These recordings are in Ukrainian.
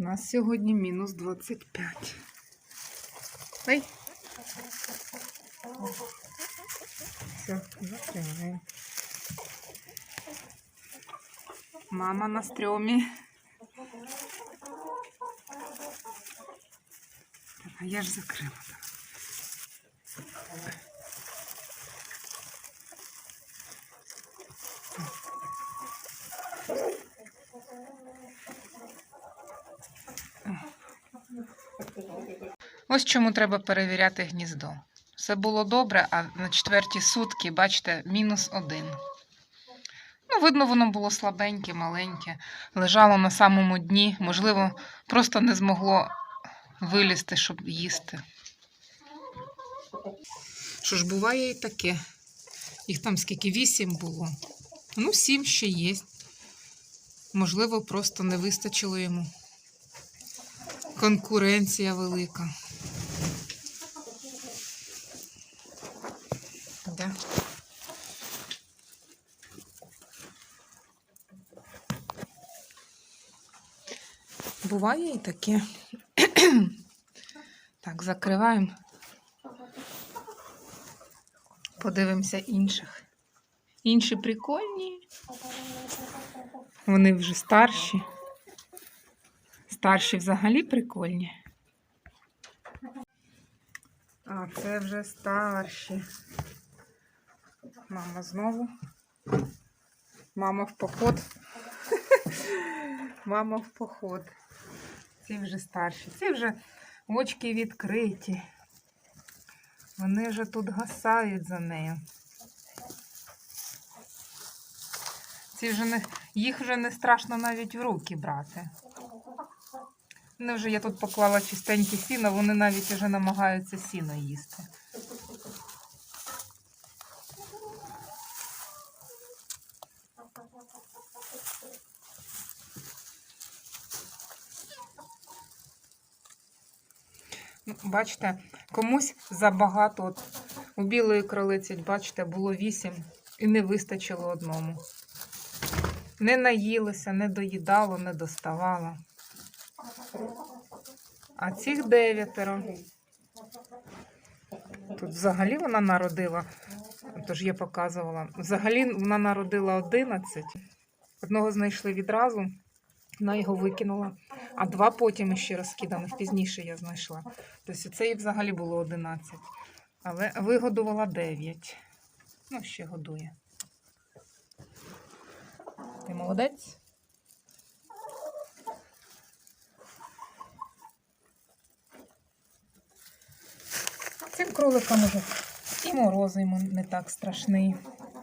У нас сьогодні мінус 25. Ой. Все, закриваємо. Мама на стрьомі. А я ж закрила. Ось чому треба перевіряти гніздо. Все було добре, а на четверті сутки, бачите, мінус один. Ну, видно, воно було слабеньке, маленьке, лежало на самому дні, можливо, просто не змогло вилізти, щоб їсти. Що ж, буває і таке. Їх там скільки вісім було. Ну, сім ще є. Можливо, просто не вистачило йому. Конкуренція велика. Да. Буває і таке. так, закриваємо. Подивимося інших. Інші прикольні. Вони вже старші. Старші взагалі прикольні. А, це вже старші. Мама знову. Мама в поход. Мама в поход. Ці вже старші. Ці вже очки відкриті. Вони вже тут гасають за нею. Ці вже не, їх вже не страшно навіть в руки брати. Вони вже я тут поклала чистеньке сіно, вони навіть вже намагаються сіно їсти. Бачите, комусь забагато. От у білої кролиці, бачите, було вісім і не вистачило одному. Не наїлося, не доїдало, не доставало. А цих дев'ятеро. Тут взагалі вона народила, тож я показувала. Взагалі вона народила 11. Одного знайшли відразу, вона його викинула, а два потім ще розкиданих пізніше я знайшла. Тобто це і взагалі було 11. Але вигодувала 9. Ну, ще годує. Ти молодець? Цим кроликам уже і морози йому не так страшний.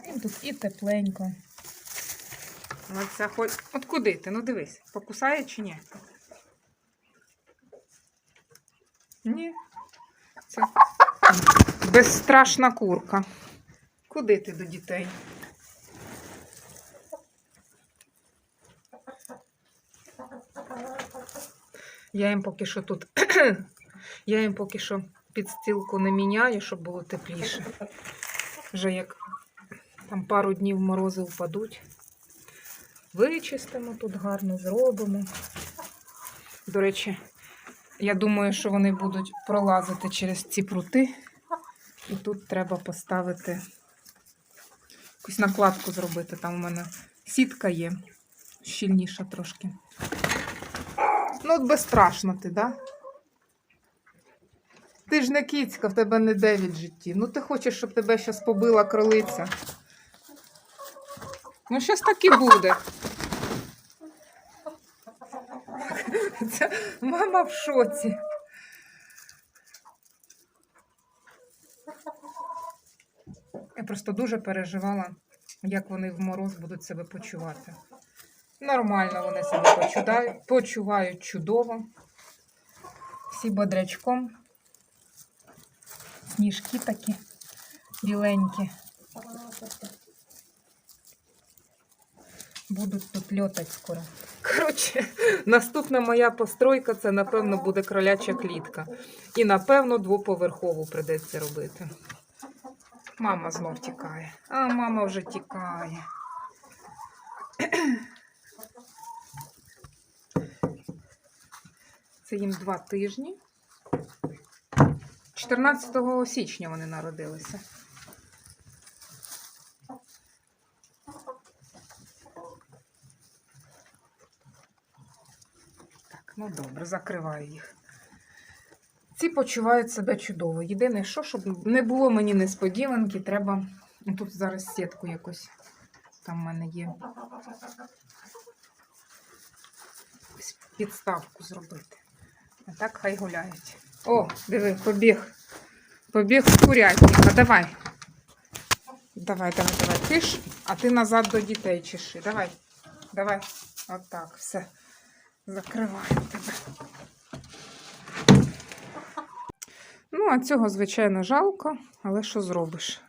Їм тут і тепленько. Оця хоч... От куди ти? Ну дивись, покусає чи ні? Ні. Це безстрашна курка. Куди ти до дітей? Я їм поки що тут. Я їм поки що підстілку не міняю, щоб було тепліше. Вже як там пару днів морози впадуть. Вичистимо тут гарно, зробимо. До речі, я думаю, що вони будуть пролазити через ці прути. І тут треба поставити якусь накладку зробити. Там у мене сітка є, щільніша трошки. Ну, от безстрашно ти, да? Ти ж не кіцька, в тебе не 9 життів. Ну ти хочеш, щоб тебе щас побила кролиця. Ну, щас так і буде. Це мама в шоці. Я просто дуже переживала, як вони в мороз будуть себе почувати. Нормально вони себе почувають, чудово. Всі бодрячком. Сніжки такі біленькі. Будуть тут льотати скоро. Коротше, наступна моя постройка це, напевно, буде кроляча клітка. І, напевно, двоповерхову придеться робити. Мама знов тікає. А мама вже тікає. Це їм два тижні. 14 січня вони народилися. Ну добре, закриваю їх. Ці почувають себе чудово. Єдине, що, щоб не було мені несподіванки, треба. Тут зараз сітку якусь. Там в мене є. Підставку зробити. А так хай гуляють. О, диви, побіг. Побіг з курятника. Давай. Давай, давай, давай. Ти ж, а ти назад до дітей чеши. Давай. Давай. Отак, все. Закриваю тебе. Ну, а цього, звичайно, жалко, але що зробиш?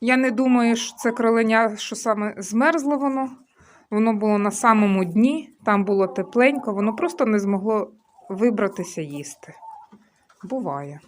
Я не думаю, що це кроленя, що саме змерзло воно. Воно було на самому дні, там було тепленько, воно просто не змогло вибратися їсти. Буває.